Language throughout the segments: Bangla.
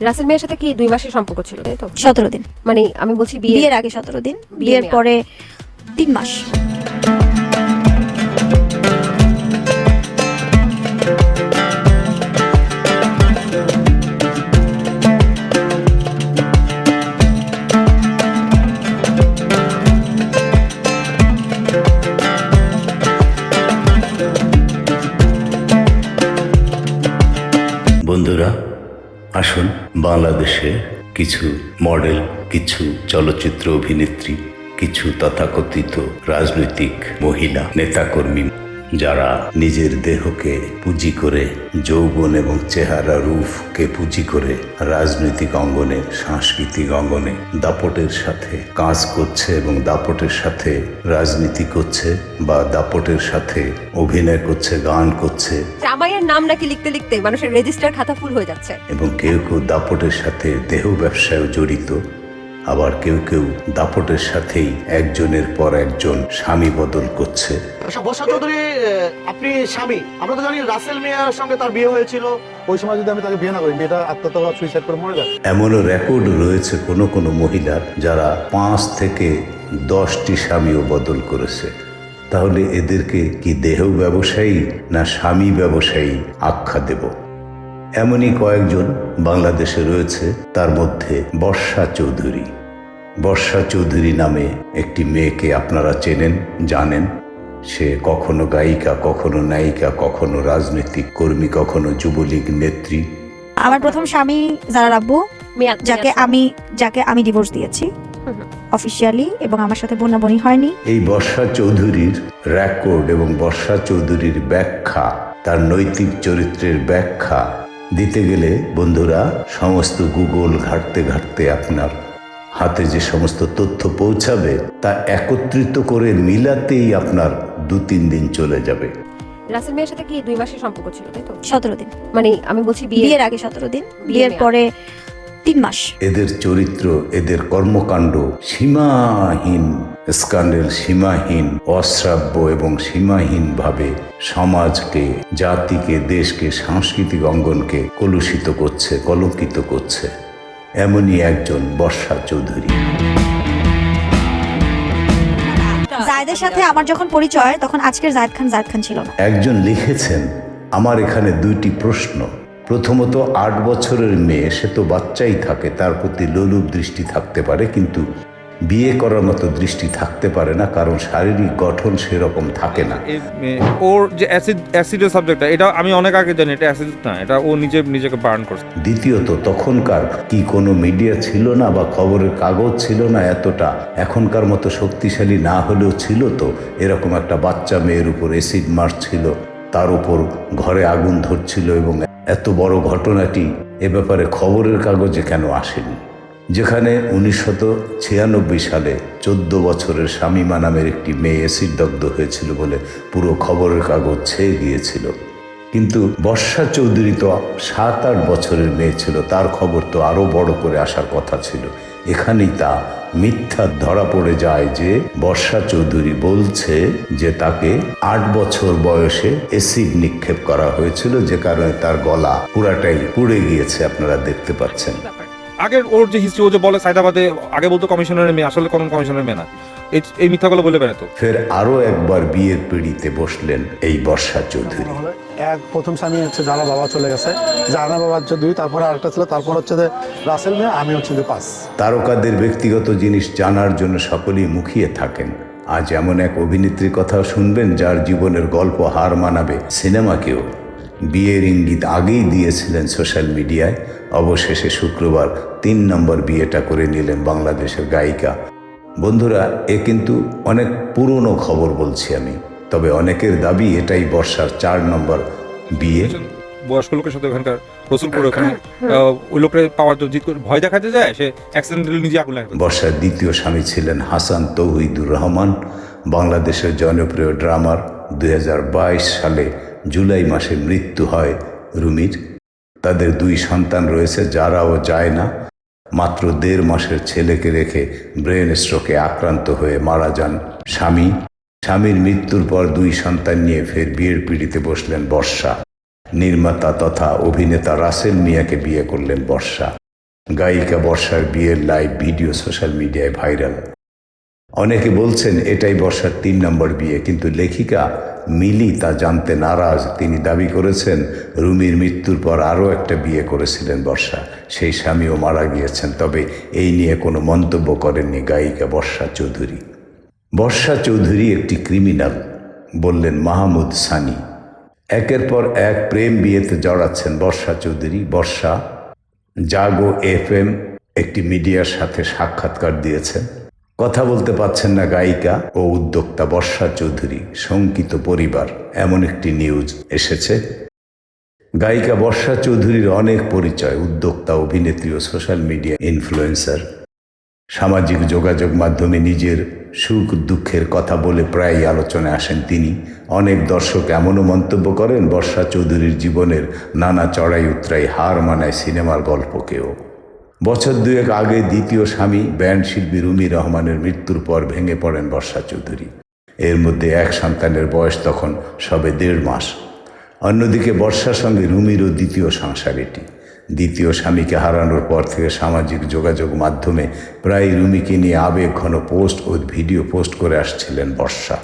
রাসেল মেয়ের সাথে কি দুই মাসের সম্পর্ক ছিল? তাই তো? সতেরো দিন। মানে আমি বলছি বিয়ে বিয়ের আগে সতেরো দিন। বিয়ে বিয়ের পরে তিন মাস। আসুন বাংলাদেশে কিছু মডেল কিছু চলচ্চিত্র অভিনেত্রী কিছু তথাকথিত রাজনৈতিক মহিলা নেতাকর্মী যারা নিজের দেহকে পুঁজি করে যৌবন এবং চেহারা রূপকে পুঁজি করে রাজনৈতিক অঙ্গনে সাংস্কৃতিক অঙ্গনে দাপটের সাথে কাজ করছে এবং দাপটের সাথে রাজনীতি করছে বা দাপটের সাথে অভিনয় করছে গান করছে। জামাইয়ের নাম নাকি লিখতে লিখতে মানুষের রেজিস্টার খাতা ফুল হয়ে যাচ্ছে। এবং কেউ কেউ দাপটের সাথে দেহ ব্যবসায়ও জড়িত। আবার কেউ কেউ দাপটের সাথেই একজনের পর একজন স্বামী বদল করছে। আচ্ছা, বর্ষা চৌধুরী আপনি স্বামী। আমরা তো জানি রাসেল মিয়ার সঙ্গে তার বিয়ে হয়েছিল। ওই সময় যদি আমি তাকে বিয়ে না করি মেয়েটা আত্মহত্যা সুইসাইড করে মরে যাবে। এমনও রেকর্ড রয়েছে কোনো কোনো মহিলার যারা পাঁচ থেকে দশটি স্বামীও বদল করেছে। তাহলে এদেরকে কি দেহ ব্যবসায়ী না স্বামী ব্যবসায়ী আখ্যা দেব? এমনই কয়েকজন বাংলাদেশে রয়েছে তার মধ্যে বর্ষা চৌধুরী। বর্ষা চৌধুরী নামে একটি মেয়েকে আপনারা চেনেন জানেন? সে কখনো গায়িকা কখনো নায়িকা কখনো রাজনৈতিক কর্মী কখনো যুবলীগ নেত্রী। আমার প্রথম স্বামী যারা রাব্বু যাকে আমি যাকে আমি ডিভোর্স দিয়েছি। অফিসিয়ালি এবং আমার সাথে বোনা বোনাবনি হয়নি। এই বর্ষা চৌধুরীর রেকর্ড এবং বর্ষা চৌধুরীর ব্যাখ্যা তার নৈতিক চরিত্রের ব্যাখ্যা দিতে গেলে বন্ধুরা সমস্ত গুগল ঘাটতে ঘাটতে আপনার হাতে যে সমস্ত তথ্য পৌঁছাবে তা একত্রিত করে মিলাতেই আপনার দু তিন দিন চলে যাবে। রাসেল মেয়ের সাথে কি দুই মাসের সম্পর্ক ছিল তাই তো? সতেরো দিন। মানে আমি বলছি বিয়ের আগে সতেরো দিন বিয়ের পরে তিন মাস। এদের চরিত্র এদের কর্মকাণ্ড সীমাহীন স্ক্যান্ডেল সীমাহীন অশ্রাব্য এবং সীমাহীনভাবে সমাজকে জাতিকে দেশকে সাংস্কৃতিক অঙ্গনকে কলুষিত করছে কলঙ্কিত করছে। এমনই একজন বর্ষা চৌধুরী। জায়দের সাথে আমার যখন পরিচয় তখন আজকের জায়দ খান জায়দ খান ছিল না। একজন লিখেছেন আমার এখানে দুইটি প্রশ্ন। প্রথমত আট বছরের মেয়ে সে তো বাচ্চাই থাকে তার প্রতি লোলুপ দৃষ্টি থাকতে পারে কিন্তু বিয়ে করার মতো দৃষ্টি থাকতে পারে না কারণ শারীরিক গঠন সেরকম থাকে না। ওর যে অ্যাসিড অ্যাসিডের সাবজেক্টটা এটা আমি অনেক আগে জানি এটা অ্যাসিড না এটা ও নিজে নিজেকে বার্ন করছে। দ্বিতীয়ত তখনকার কি কোনো মিডিয়া ছিল না বা খবরের কাগজ ছিল না এতটা? এখনকার মতো শক্তিশালী না হলেও ছিল তো এরকম একটা বাচ্চা মেয়ের উপর অ্যাসিড মারছিল তার উপর ঘরে আগুন ধরছিল এবং এত বড় ঘটনাটি এ ব্যাপারে খবরের কাগজে কেন আসেনি? যেখানে ছিয়ানব্বই সালে চোদ্দ বছরের স্বামীমা নামের একটি মেয়ে অ্যাসিড দগ্ধ হয়েছিল বলে পুরো খবরের কাগজ ছেয়ে গিয়েছিল কিন্তু বর্ষা চৌধুরী তো সাত আট বছরের মেয়ে ছিল, তার খবর তো আরও বড় করে আসার কথা ছিল এখানেই তা মিথ্যা ধরা পড়ে যায় যে বর্ষা চৌধুরী বলছে যে তাকে আট বছর বয়সে এসিড নিক্ষেপ করা হয়েছিল, যে কারণে তার গলা পুরাটাই পুড়ে গিয়েছে, আপনারা দেখতে পাচ্ছেন। আগের ওর যে হিস্ট্রি ও যে বলে সাইদাবাদে আগে বলতো কমিশনারের মেয়ে আসলে কোন কমিশনারের মেয়ে না। এই এই মিথ্যাগুলো বলে বেড়াতো। ফের আরও একবার বিয়ের পিড়িতে বসলেন এই বর্ষা চৌধুরী। এক প্রথম স্বামী হচ্ছে জানা বাবা চলে গেছে। জানা বাবা হচ্ছে দুই তারপরে আরেকটা ছিল তারপর হচ্ছে যে রাসেল মেয়ে আমি হচ্ছে যে পাঁচ। তারকাদের ব্যক্তিগত জিনিস জানার জন্য সকলেই মুখিয়ে থাকেন। আজ এমন এক অভিনেত্রীর কথা শুনবেন যার জীবনের গল্প হার মানাবে সিনেমাকেও। বিয়ের ইঙ্গিত আগেই দিয়েছিলেন সোশ্যাল মিডিয়ায়। অবশেষে শুক্রবার তিন নম্বর বিয়েটা করে নিলেন বাংলাদেশের গায়িকা। বন্ধুরা এ কিন্তু অনেক পুরনো খবর বলছি আমি তবে অনেকের দাবি এটাই বর্ষার চার নম্বর বিয়ে। বয়স্ক লোকের সাথে ওখানকার রসুলপুর ওখানে ওই লোকটা পাওয়ার জন্য জিত ভয় দেখাতে যায় সে অ্যাক্সিডেন্টালি নিজে আগুন লাগে বর্ষার দ্বিতীয় স্বামী ছিলেন হাসান তৌহিদুর রহমান বাংলাদেশের জনপ্রিয় ড্রামার। দুই হাজার বাইশ সালে জুলাই মাসে মৃত্যু হয় রুমির। তাদের দুই সন্তান রয়েছে যারাও যায় না। মাত্র দেড় মাসের ছেলেকে রেখে ব্রেন স্ট্রোকে আক্রান্ত হয়ে মারা যান স্বামী। স্বামীর মৃত্যুর পর দুই সন্তান নিয়ে ফের বিয়ের পিড়িতে বসলেন বর্ষা। নির্মাতা তথা অভিনেতা রাসেল মিয়াকে বিয়ে করলেন বর্ষা। গায়িকা বর্ষার বিয়ের লাইভ ভিডিও সোশ্যাল মিডিয়ায় ভাইরাল অনেকে বলছেন, এটাই বর্ষার তিন নম্বর বিয়ে। কিন্তু লেখিকা মিলি তা জানতে নারাজ। তিনি দাবি করেছেন, রুমির মৃত্যুর পর আরও একটা বিয়ে করেছিলেন বর্ষা। সেই স্বামীও মারা গিয়েছেন। তবে এই নিয়ে কোনো মন্তব্য করেননি গায়িকা বর্ষা চৌধুরী। বর্ষা চৌধুরী একটি ক্রিমিনাল, বললেন মাহমুদ সানি। একের পর এক প্রেম বিয়েতে জড়াচ্ছেন বর্ষা চৌধুরী। বর্ষা, জাগো এফএম একটি মিডিয়ার সাথে সাক্ষাৎকার দিয়েছেন। কথা বলতে পারছেন না গায়িকা ও উদ্যোক্তা বর্ষা চৌধুরী, শঙ্কিত পরিবার। এমন একটি নিউজ এসেছে। গায়িকা বর্ষা চৌধুরীর অনেক পরিচয়, উদ্যোক্তা, অভিনেত্রী ও সোশ্যাল মিডিয়া ইনফ্লুয়েন্সার। সামাজিক যোগাযোগ মাধ্যমে নিজের সুখ দুঃখের কথা বলে প্রায়ই আলোচনায় আসেন তিনি। অনেক দর্শক এমনও মন্তব্য করেন, বর্ষা চৌধুরীর জীবনের নানা চড়াই উতরাই হার মানায় সিনেমার গল্পকেও। বছর দুয়েক আগে দ্বিতীয় স্বামী ব্যান্ড শিল্পী রুমি রহমানের মৃত্যুর পর ভেঙে পড়েন বর্ষা চৌধুরী। এর মধ্যে এক সন্তানের বয়স তখন সবে দেড় মাস। অন্যদিকে বর্ষার সঙ্গে রুমিরও দ্বিতীয় সংসার এটি। দ্বিতীয় স্বামীকে হারানোর পর থেকে সামাজিক যোগাযোগ মাধ্যমে প্রায় রুমিকে নিয়ে আবেগ ঘন পোস্ট ও ভিডিও পোস্ট করে আসছিলেন বর্ষা।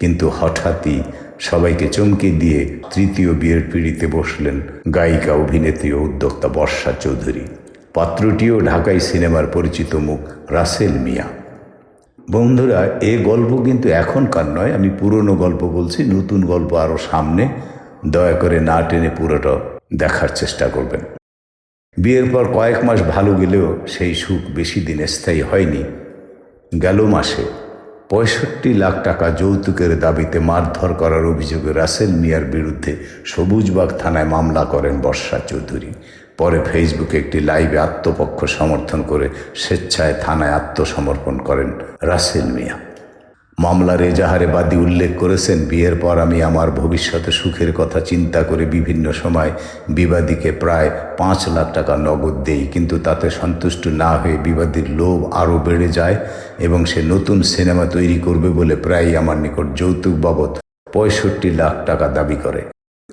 কিন্তু হঠাৎই সবাইকে চমকে দিয়ে তৃতীয় বিয়ের পিড়িতে বসলেন গায়িকা, অভিনেত্রী ও উদ্যোক্তা বর্ষা চৌধুরী। পাত্রটিও ঢাকাই সিনেমার পরিচিত মুখ, রাসেল মিয়া। বন্ধুরা, এ গল্প কিন্তু এখনকার নয়, আমি পুরনো গল্প বলছি, নতুন গল্প আরও সামনে। দয়া করে না টেনে পুরোটা দেখার চেষ্টা করবেন। বিয়ের পর কয়েক মাস ভালো গেলেও সেই সুখ বেশি দিন স্থায়ী হয়নি। গেল মাসে। পঁয়ষট্টি লাখ টাকা যৌতুকের দাবিতে মারধর করার অভিযোগে রাসেল মিয়ার বিরুদ্ধে সবুজবাগ থানায় মামলা করেন বর্ষা চৌধুরী। পরে ফেসবুকে একটি লাইভে আত্মপক্ষ সমর্থন করে স্বেচ্ছায় থানায় আত্মসমর্পণ করেন রাসেল মিয়া। মামলার এজাহারে বাদী উল্লেখ করেছেন, বিয়ের পর আমি আমার ভবিষ্যতে সুখের কথা চিন্তা করে বিভিন্ন সময় বিবাদীকে প্রায় পাঁচ লাখ টাকা নগদ দেই, কিন্তু তাতে সন্তুষ্ট না হয়ে বিবাদীর লোভ আরও বেড়ে যায় এবং সে নতুন সিনেমা তৈরি করবে বলে প্রায়ই আমার নিকট যৌতুক বাবদ পঁয়ষট্টি লাখ টাকা দাবি করে।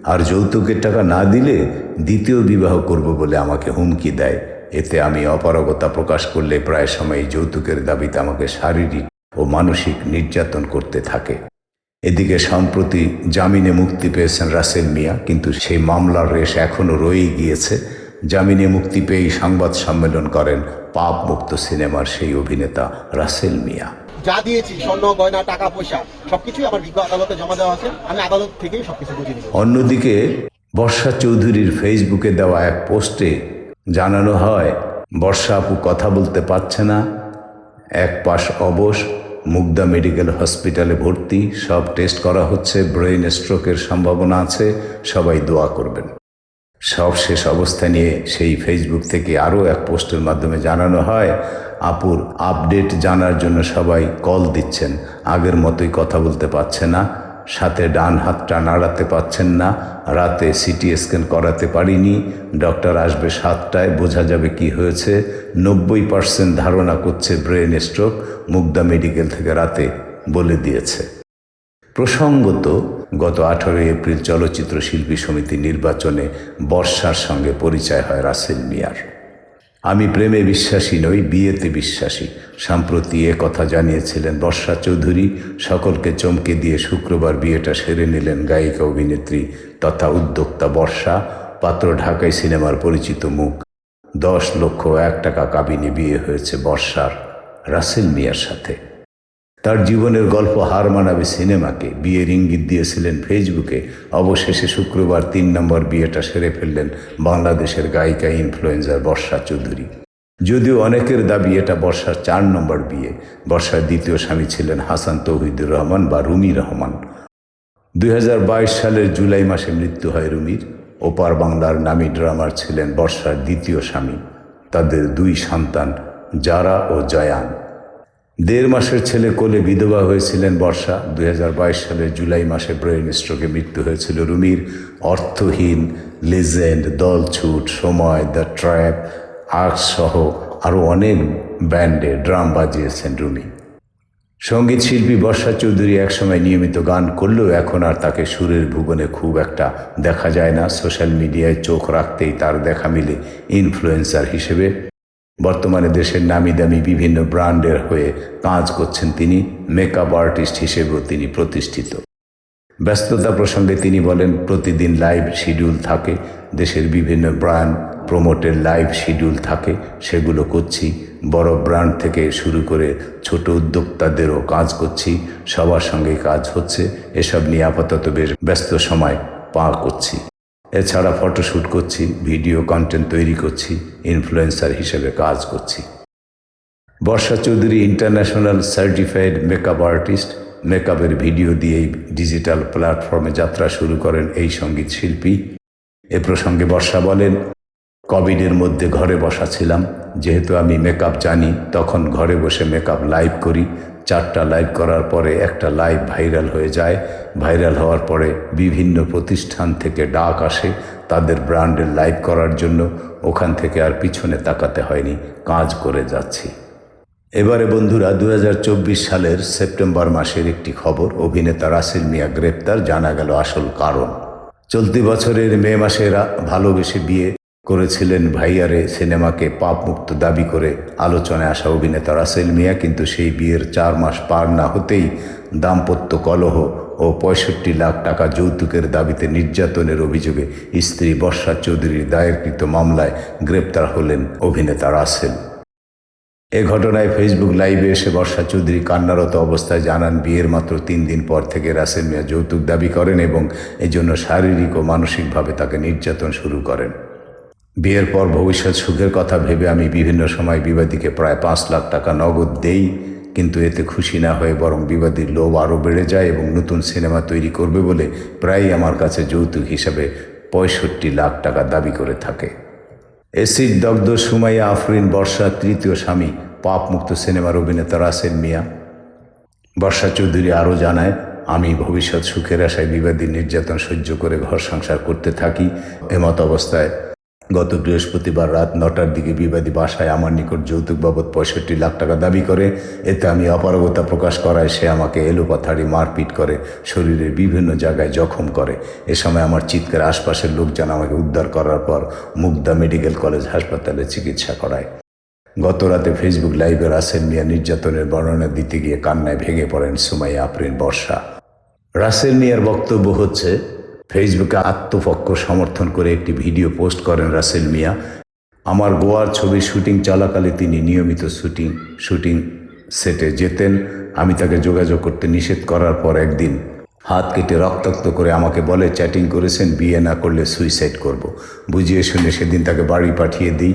আর যৌতুকের টাকা না দিলে দ্বিতীয় বিবাহ করব বলে আমাকে হুমকি দেয়। এতে আমি অপারগতা প্রকাশ করলে প্রায় সময় যৌতুকের দাবিতে আমাকে শারীরিক ও মানসিক নির্যাতন করতে থাকে। এদিকে সম্প্রতি জামিনে মুক্তি পেয়েছেন রাসেল মিয়া, কিন্তু সেই মামলার রেশ এখনও রয়েই গিয়েছে। জামিনে মুক্তি পেয়েই সংবাদ সম্মেলন করেন পাপ মুক্ত সিনেমার সেই অভিনেতা রাসেল মিয়া। যা দিয়েছি, স্বর্ণ, গয়না, টাকা, পয়সা, সবকিছুই আমার বিজ্ঞ আদালতে জমা দেওয়া আছে। আমি আদালত থেকেই সবকিছু বুঝে নিব। অন্যদিকে, বর্ষা চৌধুরীর ফেসবুকে দেওয়া এক পোস্টে জানানো হয়, বর্ষা আপু কথা বলতে পারছে না। এক পাশ অবশ, মুগদা মেডিকেল হসপিটালে ভর্তি, সব টেস্ট করা হচ্ছে ব্রেন স্ট্রোকের সম্ভাবনা আছে, সবাই দোয়া করবেন। সব শেষ অবস্থা নিয়ে সেই ফেসবুক থেকে আরও এক পোস্টের মাধ্যমে জানানো হয়, আপুর আপডেট জানার জন্য সবাই কল দিচ্ছেন। আগের মতোই কথা বলতে পারছে না, সাথে ডান হাতটা নাড়াতে পাচ্ছেন না, রাতে সিটি স্ক্যান করাতে পারিনি, ডক্টর আসবে সাতটায়, বোঝা যাবে কি হয়েছে। নব্বই পার্সেন্ট ধারণা করছে ব্রেন স্ট্রোক, মুগদা মেডিকেল থেকে রাতে বলে দিয়েছে। প্রসঙ্গত, গত আঠারোই এপ্রিল চলচ্চিত্র শিল্পী সমিতি নির্বাচনে বর্ষার সঙ্গে পরিচয় হয় রাসেল মিয়ার। আমি প্রেমে বিশ্বাসী নই, বিয়েতে বিশ্বাসী। সম্প্রতি এ কথা জানিয়েছিলেন বর্ষা চৌধুরী, সকলকে চমকে দিয়ে শুক্রবার বিয়েটা সেরে নিলেন গায়িকা অভিনেত্রী তথা উদ্যোক্তা বর্ষা, পাত্র ঢাকাই সিনেমার পরিচিত মুখ। দশ লক্ষ এক টাকা কাবিনে বিয়ে হয়েছে বর্ষার, রাসেল মিয়ার সাথে। তার জীবনের গল্প হার মানাবে সিনেমাকে। বিয়ের ইঙ্গিত দিয়েছিলেন ফেসবুকে। অবশেষে শুক্রবার তিন নম্বর বিয়েটা সেরে ফেললেন বাংলাদেশের গায়িকা, ইনফ্লুয়েন্সার বর্ষা চৌধুরী। যদিও অনেকের দাবি এটা বর্ষার চার নম্বর বিয়ে। বর্ষার দ্বিতীয় স্বামী ছিলেন হাসান তৌহিদুর রহমান বা রুমি রহমান। দুই হাজার বাইশ সালের জুলাই মাসে মৃত্যু হয় রুমির। ওপার বাংলার নামী ড্রামার ছিলেন বর্ষার দ্বিতীয় স্বামী। তাদের দুই সন্তান, জারা ও জয়ান। দেড় মাসের ছেলে কোলে বিধবা হয়েছিলেন বর্ষা। দুই সালের জুলাই মাসে ব্রেন স্ট্রোকে মৃত্যু হয়েছিল রুমির। অর্থহীন, লেজেন্ড, দলছুট, সময়, দ্য ট্র্যাপ আর্টস সহ আরও অনেক ব্যান্ডে ড্রাম বাজিয়েছেন রুমি। সংগীত শিল্পী বর্ষা চৌধুরী একসময় নিয়মিত গান করলেও এখন আর তাকে সুরের ভুবনে খুব একটা দেখা যায় না। সোশ্যাল মিডিয়ায় চোখ রাখতেই তার দেখা মিলে ইনফ্লুয়েন্সার হিসেবে। বর্তমানে দেশের নামি দামি বিভিন্ন ব্র্যান্ডের হয়ে কাজ করছেন তিনি, মেকআপ আর্টিস্ট হিসেবেও তিনি প্রতিষ্ঠিত। ব্যস্ততা প্রসঙ্গে তিনি বলেন, প্রতিদিন লাইভ শিডিউল থাকে, দেশের বিভিন্ন ব্র্যান্ড প্রমোটের লাইভ শিডিউল থাকে, সেগুলো করছি, বড় ব্র্যান্ড থেকে শুরু করে ছোট উদ্যোক্তাদেরও কাজ করছি, সবার সঙ্গে কাজ হচ্ছে, এসব নিয়ে আপাতত বেশ ব্যস্ত সময় পা করছি। এছাড়া ফটোশ্যুট করছি, ভিডিও কন্টেন্ট তৈরি করছি ইনফ্লুয়েন্সার হিসেবে কাজ করছি। Barsha Chowdhury international certified makeup artist মেকআপের ভিডিও দিয়েই ডিজিটাল প্ল্যাটফর্মে যাত্রা শুরু করেন এই সংগীত শিল্পী। এ প্রসঙ্গে বর্ষা বলেন, কোভিডের মধ্যে ঘরে বসা ছিলাম, যেহেতু আমি মেকআপ জানি, তখন ঘরে বসে মেকআপ লাইভ করি চারটা লাইভ করার পরে একটা লাইভ ভাইরাল হয়ে যায়। ভাইরাল হওয়ার পরে বিভিন্ন প্রতিষ্ঠান থেকে ডাক আসে তাদের ব্র্যান্ডের লাইভ করার জন্য। ওখান থেকে আর পিছনে তাকাতে হয়নি, কাজ করে যাচ্ছি। এবারে বন্ধুরা দু হাজার চব্বিশ সালের সেপ্টেম্বর মাসের একটি খবর। অভিনেতা রাসেল মিয়া গ্রেপ্তার, জানা গেল আসল কারণ। চলতি বছরের মে মাসে ভালোবেসে বিয়ে করেছিলেন ভাইয়ারে সিনেমাকে পাপমুক্ত দাবি করে আলোচনায় আসা অভিনেতা রাসেল মিয়া, কিন্তু সেই বিয়ের চার মাস পার না হতেই দাম্পত্য কলহ ও পঁয়ষট্টি লাখ টাকা যৌতুকের দাবিতে নির্যাতনের অভিযোগে স্ত্রী বর্ষা চৌধুরীর দায়েরকৃত মামলায় গ্রেপ্তার হলেন অভিনেতা রাসেল। এ ঘটনায় ফেসবুক লাইভে এসে বর্ষা চৌধুরী কান্নারত অবস্থায় জানান, বিয়ের মাত্র তিন দিন পর থেকে রাসেল মিয়া যৌতুক দাবি করেন এবং এজন্য শারীরিক ও মানসিকভাবে তাকে নির্যাতন শুরু করেন। বিয়ের পর ভবিষ্যৎ সুখের কথা ভেবে আমি বিভিন্ন সময় বিবাদীকে প্রায় পাঁচ লাখ টাকা নগদ দেই, কিন্তু এতে খুশি না হয়ে বরং বিবাদীর লোভ আরও বেড়ে যায় এবং নতুন সিনেমা তৈরি করবে বলে প্রায়ই আমার কাছে যৌতুক হিসাবে পঁয়ষট্টি লাখ টাকা দাবি করে থাকে। এসিড দগ্ধ সুমাইয়া আফরিন বর্ষার তৃতীয় স্বামী, পাপমুক্ত সিনেমার অভিনেতা রাসেল মিয়া। বর্ষা চৌধুরী আরও জানায়, আমি ভবিষ্যৎ সুখের আশায় বিবাদী নির্যাতন সহ্য করে ঘর সংসার করতে থাকি। এমত অবস্থায় গত বৃহস্পতিবার রাত নটার দিকে বিবাদী বাসায় আমার নিকট যৌতুক বাবদ পঁয়ষট্টি লাখ টাকা দাবি করে। এতে আমি অপারগতা প্রকাশ করায় সে আমাকে এলোপাথাড়ি মারপিট করে, শরীরের বিভিন্ন জায়গায় জখম করে। এ সময় আমার চিৎকার আশপাশের লোকজন আমাকে উদ্ধার করার পর মুগদা মেডিকেল কলেজ হাসপাতালে চিকিৎসা করায়। গত রাতে ফেসবুক লাইভে রাসেল মিয়া নির্যাতনের বর্ণনা দিতে গিয়ে কান্নায় ভেঙে পড়েন সুমাইয়া আফরিন বর্ষা। রাসেল মিয়ার বক্তব্য হচ্ছে ফেসবুকে আত্মপক্ষ সমর্থন করে একটি ভিডিও পোস্ট করেন রাসেল মিয়া। আমার গোয়ার ছবি শুটিং চলাকালে তিনি নিয়মিত শুটিং শুটিং সেটে যেতেন। আমি তাকে যোগাযোগ করতে নিষেধ করার পর একদিন হাত কেটে রক্তাক্ত করে আমাকে বলে, চ্যাটিং করেছেন, বিয়ে না করলে সুইসাইড করব। বুঝিয়ে শুনে সেদিন তাকে বাড়ি পাঠিয়ে দিই।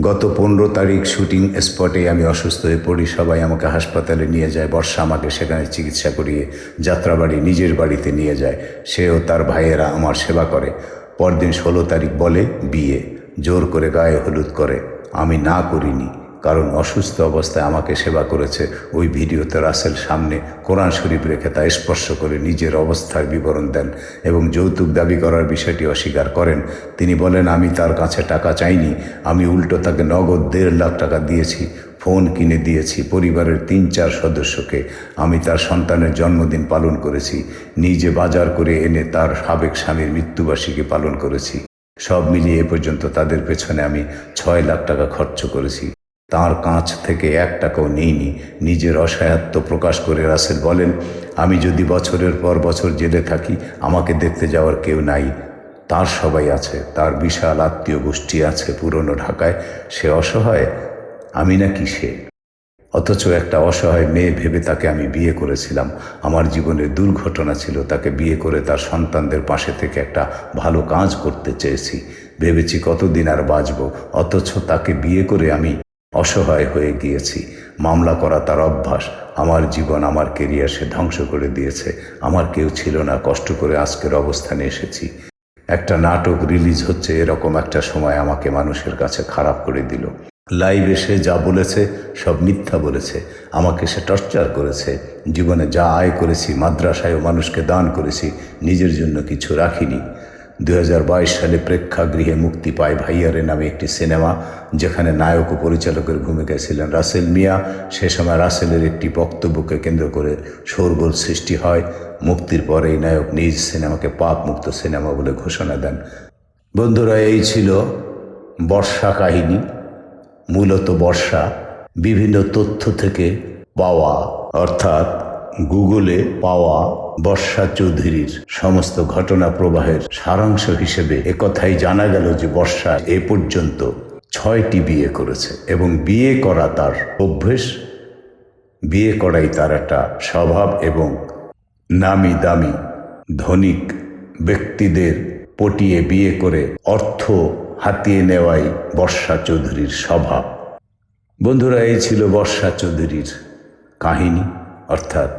গত পনেরো তারিখ শুটিং স্পটে আমি অসুস্থ হয়ে পড়ি। সবাই আমাকে হাসপাতালে নিয়ে যায়। বর্ষা আমাকে সেখানে চিকিৎসা করিয়ে যাত্রাবাড়ি নিজের বাড়িতে নিয়ে যায়। সেও তার ভাইয়েরা আমার সেবা করে। পরদিন ষোলো তারিখ বলে বিয়ে। জোর করে গায়ে হলুদ করে। আমি না করিনি। কারণ অসুস্থ অবস্থায় আমাকে সেবা করেছে ওই ভিডিওতে রাসেল সামনে কোরআন শরীফ রেখে তা স্পর্শ করে নিজের অবস্থার বিবরণ দেন এবং যৌতুক দাবি করার বিষয়টি অস্বীকার করেন। তিনি বলেন, আমি তার কাছে টাকা চাইনি। আমি উল্টো তাকে নগদ দেড় লাখ টাকা দিয়েছি, ফোন কিনে দিয়েছি, পরিবারের তিন চার সদস্যকে। আমি তার সন্তানের জন্মদিন পালন করেছি, নিজে বাজার করে এনে তার সাবেক স্বামীর মৃত্যুবার্ষিকী পালন করেছি। সব মিলিয়ে এ পর্যন্ত তাদের পেছনে আমি ছয় লাখ টাকা খরচ করেছি। তার কাছ থেকে এক টাকাও নেইনি। নিজের অসহায়ত্ব প্রকাশ করে রাসেল বলেন, আমি যদি বছরের পর বছর জেলে থাকি, আমাকে দেখতে যাওয়ার কেউ নাই। তার সবাই আছে, তার বিশাল আত্মীয় গোষ্ঠী আছে পুরনো ঢাকায়। সে অসহায়, আমি নাকি সে? অথচ একটা অসহায় মেয়ে ভেবে তাকে আমি বিয়ে করেছিলাম। আমার জীবনের দুর্ঘটনা ছিল, তাকে বিয়ে করে তার সন্তানদের পাশে থেকে একটা ভালো কাজ করতে চেয়েছি। ভেবেছি কতদিন আর বাঁচব, অথচ তাকে বিয়ে করে আমি অসহায় হয়ে গিয়েছি। মামলা করা তার অভ্যাস। আমার জীবন, আমার কেরিয়ার সে ধ্বংস করে দিয়েছে। আমার কেউ ছিল না, কষ্ট করে আজকের অবস্থানে এসেছি। একটা নাটক রিলিজ হচ্ছে, এরকম একটা সময় আমাকে মানুষের কাছে খারাপ করে দিল। লাইভ এসে যা বলেছে, সব মিথ্যা বলেছে। আমাকে সে টর্চার করেছে। জীবনে যা আয় করেছি, মাদ্রাসায়ও মানুষকে দান করেছি, নিজের জন্য কিছু রাখিনি। দুই হাজার বাইশ সালে প্রেক্ষাগৃহে মুক্তি পায় ভাইয়ারে নামে একটি সিনেমা, যেখানে নায়ক ও পরিচালকের ভূমিকায় ছিলেন রাসেল মিয়া। সে সময় রাসেলের একটি বক্তব্যকে কেন্দ্র করে শোরগোল সৃষ্টি হয়। মুক্তির পরে এই নায়ক নিজ সিনেমাকে পাপ মুক্ত সিনেমা বলে ঘোষণা দেন। বন্ধুরা, এই ছিল বর্ষা কাহিনী, মূলত বর্ষা। বিভিন্ন তথ্য থেকে পাওয়া, অর্থাৎ গুগলে পাওয়া বর্ষা চৌধুরীর সমস্ত ঘটনা প্রবাহের সারাংশ হিসেবে একথাই জানা গেল যে বর্ষা এ পর্যন্ত ছয়টি বিয়ে করেছে এবং বিয়ে করা তার অভ্যেস, বিয়ে করাই তার একটা স্বভাব এবং নামি দামি ধনিক ব্যক্তিদের পটিয়ে বিয়ে করে অর্থ হাতিয়ে নেওয়াই বর্ষা চৌধুরীর স্বভাব। বন্ধুরা, এই ছিল বর্ষা চৌধুরীর কাহিনী, অর্থাৎ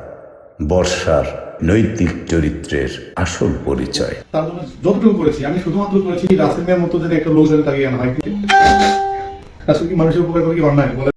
বর্ষার নৈতিক চরিত্রের আসল পরিচয়। তার জন্য যতটুকু করেছি, আমি শুধুমাত্র করেছি রাসেল মতো যেন একটা লোক যেন তাকে না হয়। আসলে কি মানুষের উপকার করে কি অন্যায়?